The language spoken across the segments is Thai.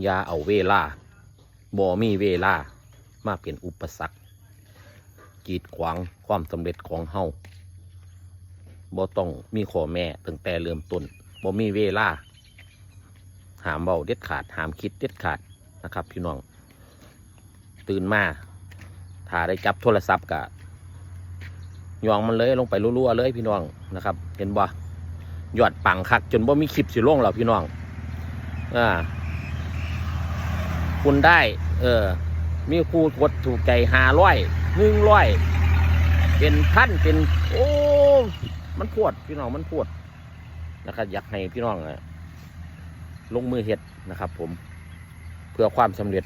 อย่าเอาเวลาบ่มีเวลามาเป็นอุปสรรคกีดขวางความสำเร็จของเฮาบ่ต้องมีข้อแม่ตั้งแต่เริ่มต้นบ่มีเวลาหามเบาเด็ดขาดหามคิดเด็ดขาดนะครับ พี่น้อง ตื่นมาถ้าได้จับโทรศัพท์กะยองมันเลยลงไปรัวๆเลยพี่น้องนะครับ เห็นบ่ยอดปังคัก จนบ่มีคลิปสิลงแล้วพี่น้องอ่า คุณได้ เออ มีครูกดถูกใจหาร้อยหนึ่งร้อยเป็นพันเป็นโอ้มันพวดพี่น้องมันพวดนะครับอยากให้พี่น้องลงมือเฮ็ดนะครับ ผมเพื่อความสำเร็จ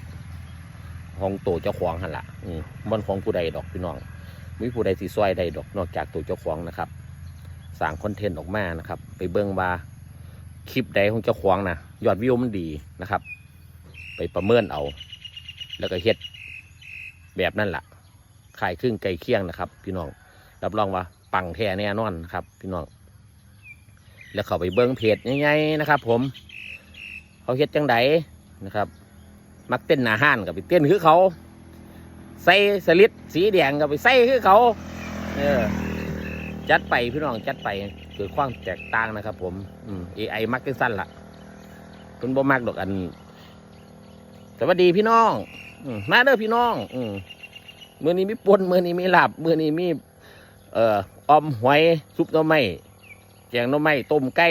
ของตัวเจ้าของหันละอืมมันของผู้ใดดอกพี่น้องมีผู้ใดสิซอยใดดอกนอกจากตัวเจ้าของนะครับสร้างคอนเทนต์ออกมานะครับ ไปเบิ่งว่าคลิปใดของเจ้าของนะยอดวิวมันดีนะครับ ไปประเมินเอา แล้วก็เฮ็ดแบบนั่นแหละขายครึ่งไก่เคียงนะครับ พี่น้องรับรองว่าปังแท้แน่นอนนครับ พี่น้องแล้วเขาไปเบิ้งเพจง่ายๆนะครับ ผมเขาเฮ็ดจังไดนะครับ มักเต้นหนาห้านกับไปเต้นคือเขา ใส่สลิดสีแดงกับไปใส่คือเขา เออจัดไปพี่น้องจัดไปเกิดความแตกต่างนะครับ ผมอืม AI มักจังสั้นละคุณบ่มักดอกอัน สวัสดีพี่น้องอมาเด้อพี่น้อง อืมือนี้มีปนมือนี้มีหลาบมือนี้มี เอ่ออมหอยซุปน่อไม้แกงน่อไม้ต้มไก่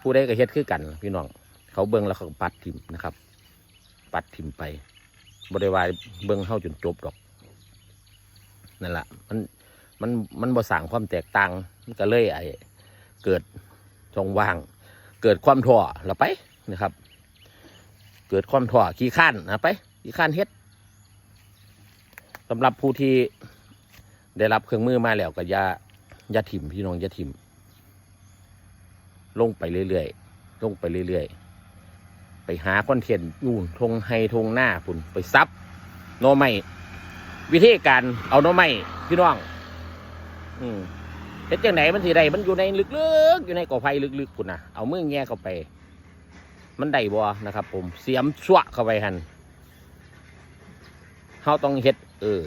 ผู้ใดก็เฮ็ดคือกัน พี่น้อง เขาเบิ่งแล้วเขาปัดทิมนะครับ ปัดทิมไปบริวารเบิ่งเข้าจนจบดอกนั่นแหละมันมันมันบ่สร้างความแตกต่างมันก็เลยไอ้เกิดช่องว่าง เกิดความท้อละไปนะครับ เกิดความท้อขี้ข้านนะไปขี้ข้านเฮ็ดสำหรับผู้ที่ได้รับเครื่องมือมาแล้วก็อย่าอย่าถิ่มพี่น้องอย่าถิ่มลงไปเรื่อยๆลงไปเรื่อยๆ ไปหาคอนเทนต์นู่นทงไฮทงหน้าพุ่นไปซับโนอไม่วิธีการเอาโนอไม่พี่น้อง อืมเฮ็ดจังไหนมันสิได้มันอยู่ในลึกๆ อยู่ในกอไผ่ลึกๆพุ่นนะเอามือแง่เข้าไป มันได้บ่นะครับ ผมเสียมชั่วเข้าไปหันเฮาต้องเฮ็ดเออ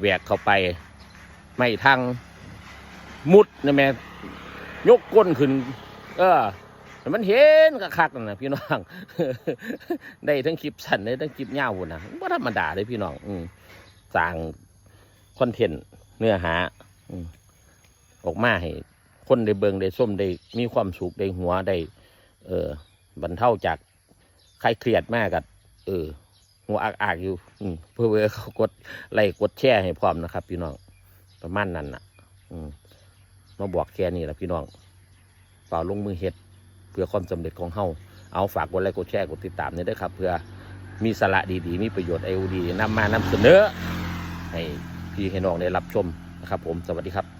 แหวกเข้าไป ไม่ทางมุดนะแม่ยกก้นขึ้น เออมันเห็นคักๆนั่นะพี่น้องได้ทั้งคลิปสั้นได้ทั้งคลิปยาวพุ่นนะบ่ธรรมดาเลยพี่น้อง อืมสร้างคอนเทนต์เนื้อหาอออกมาให้คนได้เบิงได้ส้มได้มีความสุขได้หัวได้เออ บรรเทาจากใครเครียดมากกับเออ หัวอากๆอยู่ อืเพื่อเวเขากดไล่กดแช่ให้พร้อมนะครับ พี่น้องประมาณนั้นน่ะ อืมมาบอกแค่นี้แหละพี่น้องเปล่าลงมือเฮ็ด เพื่อความสำเร็จของเฮาเอาฝากกดไลค์กดแชร์กดติดตามนี่ด้วยครับ เพื่อมีสาระดีๆ มีประโยชน์ไอโอดีนำมานำเสนอให้พี่ให้น้องได้รับชมนะครับ ผมสวัสดีครับ